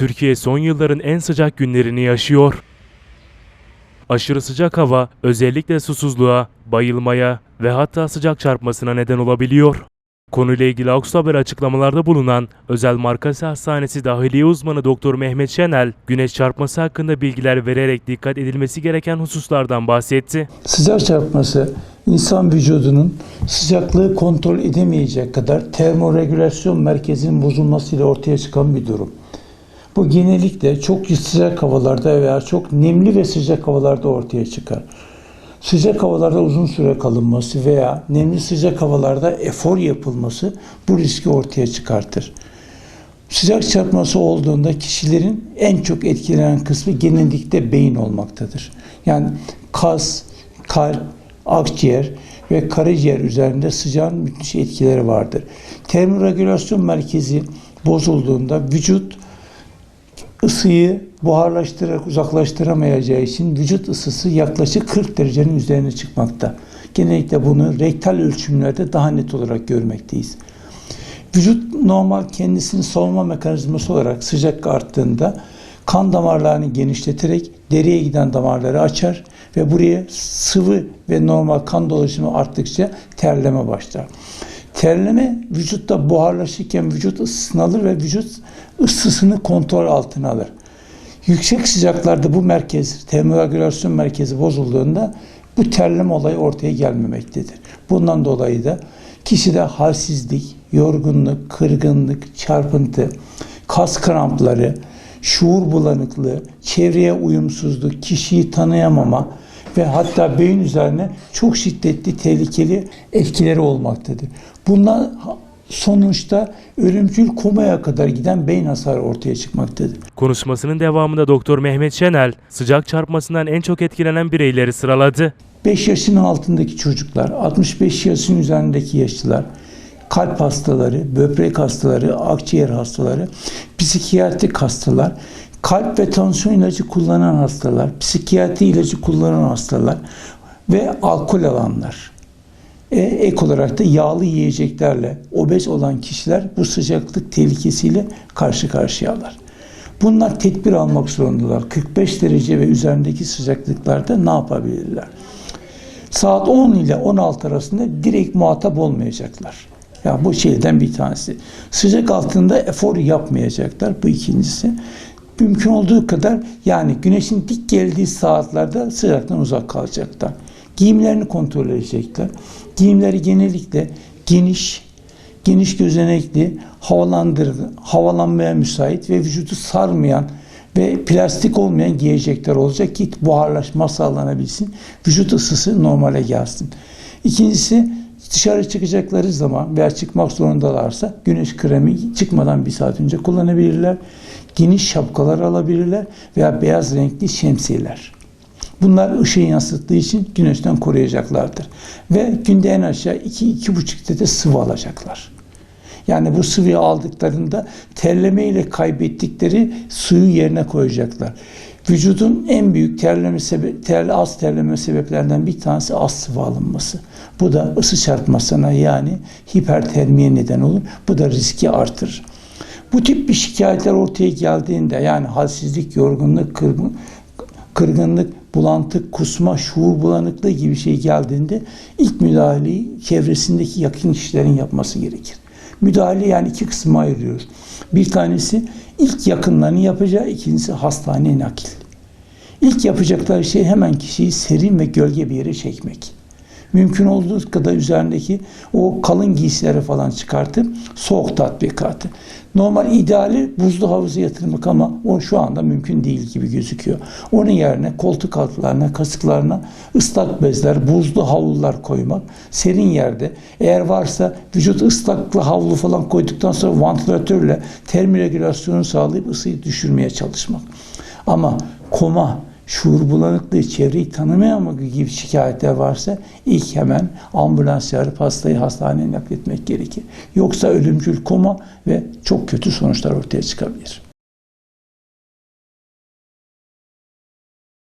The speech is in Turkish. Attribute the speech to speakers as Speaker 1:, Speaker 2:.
Speaker 1: Türkiye son yılların en sıcak günlerini yaşıyor. Aşırı sıcak hava özellikle susuzluğa, bayılmaya ve hatta sıcak çarpmasına neden olabiliyor. Konuyla ilgili Aks Haber açıklamalarda bulunan Özel Markası Hastanesi Dahiliye Uzmanı Doktor Mehmet Şenel, güneş çarpması hakkında bilgiler vererek dikkat edilmesi gereken hususlardan bahsetti.
Speaker 2: Sıcak çarpması insan vücudunun sıcaklığı kontrol edemeyecek kadar termoregülasyon merkezinin bozulmasıyla ortaya çıkan bir durum. Bu genellikle çok sıcak havalarda veya çok nemli ve sıcak havalarda ortaya çıkar. Sıcak havalarda uzun süre kalınması veya nemli sıcak havalarda efor yapılması bu riski ortaya çıkartır. Sıcak çarpması olduğunda kişilerin en çok etkilenen kısmı genellikle beyin olmaktadır. Yani kas, kalp, akciğer ve karaciğer üzerinde sıcağın müthiş etkileri vardır. Termoregülasyon merkezi bozulduğunda vücut ısıyı buharlaştırarak uzaklaştıramayacağı için vücut ısısı yaklaşık 40 derecenin üzerine çıkmakta. Genellikle bunu rektal ölçümlerde daha net olarak görmekteyiz. Vücut normal kendisini savunma mekanizması olarak sıcak arttığında kan damarlarını genişleterek deriye giden damarları açar ve buraya sıvı ve normal kan dolaşımı arttıkça terleme başlar. Terleme vücutta buharlaşırken vücut ısısını alır ve vücut ısısını kontrol altına alır. Yüksek sıcaklarda bu merkez, termoregülasyon merkezi bozulduğunda bu terleme olayı ortaya gelmemektedir. Bundan dolayı da kişide halsizlik, yorgunluk, kırgınlık, çarpıntı, kas krampları, şuur bulanıklığı, çevreye uyumsuzluk, kişiyi tanıyamama ve hatta beyin üzerine çok şiddetli, tehlikeli etkileri olmaktadır. Bunlar sonuçta ölümcül komaya kadar giden beyin hasarı ortaya çıkmaktadır.
Speaker 1: Konuşmasının devamında Doktor Mehmet Şenel, sıcak çarpmasından en çok etkilenen bireyleri sıraladı.
Speaker 2: 5 yaşın altındaki çocuklar, 65 yaşın üzerindeki yaşlılar, kalp hastaları, böbrek hastaları, akciğer hastaları, psikiyatrik hastalar, kalp ve tansiyon ilacı kullanan hastalar, psikiyatri ilacı kullanan hastalar ve alkol alanlar. E, ek olarak da yağlı yiyeceklerle obez olan kişiler bu sıcaklık tehlikesiyle karşı karşıyalar. Bunlar tedbir almak zorundalar. 45 derece ve üzerindeki sıcaklıklarda ne yapabilirler? Saat 10 ile 16 arasında direkt muhatap olmayacaklar. Ya bu şeyden bir tanesi. Sıcak altında efor yapmayacaklar. Bu ikincisi. Mümkün olduğu kadar yani güneşin dik geldiği saatlerde sıcaktan uzak kalacaklar. Giyimlerini kontrol edecekler. Giyimleri genellikle geniş, geniş gözenekli, havalandırıcı, havalanmaya müsait ve vücudu sarmayan ve plastik olmayan giyecekler olacak ki buharlaşma sağlanabilsin. Vücut ısısı normale gelsin. İkincisi dışarı çıkacakları zaman veya çıkmak zorundalarsa güneş kremi çıkmadan bir saat önce kullanabilirler. Geniş şapkalar alabilirler veya beyaz renkli şemsiyeler. Bunlar ışığı yansıttığı için güneşten koruyacaklardır. Ve günde en aşağı 2-2,5 litre sıvı alacaklar. Yani bu sıvıyı aldıklarında terleme ile kaybettikleri suyu yerine koyacaklar. Vücudun en büyük terleme sebe terle, az terleme sebeplerinden bir tanesi az sıvı alınması. Bu da ısı çarpmasına yani hipertermiye neden olur. Bu da riski artırır. Bu tip bir şikayetler ortaya geldiğinde yani halsizlik, yorgunluk, kırgın, kırgınlık, bulantı, kusma, şuur bulanıklığı gibi şey geldiğinde ilk müdahaleyi çevresindeki yakın kişilerin yapması gerekir. Müdahale yani iki kısma ayırıyoruz. Bir tanesi ilk yakınlarını yapacağı, ikincisi hastane nakil. İlk yapacakları şey hemen kişiyi serin ve gölge bir yere çekmek. Mümkün olduğu kadar üzerindeki o kalın giysileri falan çıkartıp soğuk tatbikatı. Normal ideali buzlu havuza yatırmak ama o şu anda mümkün değil gibi gözüküyor. Onun yerine koltuk altlarına, kasıklarına ıslak bezler, buzlu havlular koymak. Serin yerde eğer varsa vücut ıslaklı havlu falan koyduktan sonra vantilatörle termoregülasyonu sağlayıp ısıyı düşürmeye çalışmak. Ama koma, şuur bulanıklığı, çevreyi tanımayamamak gibi şikayetler varsa ilk hemen ambulans çağırıp hastayı hastaneye nakletmek gerekir. Yoksa ölümcül koma ve çok kötü sonuçlar ortaya çıkabilir.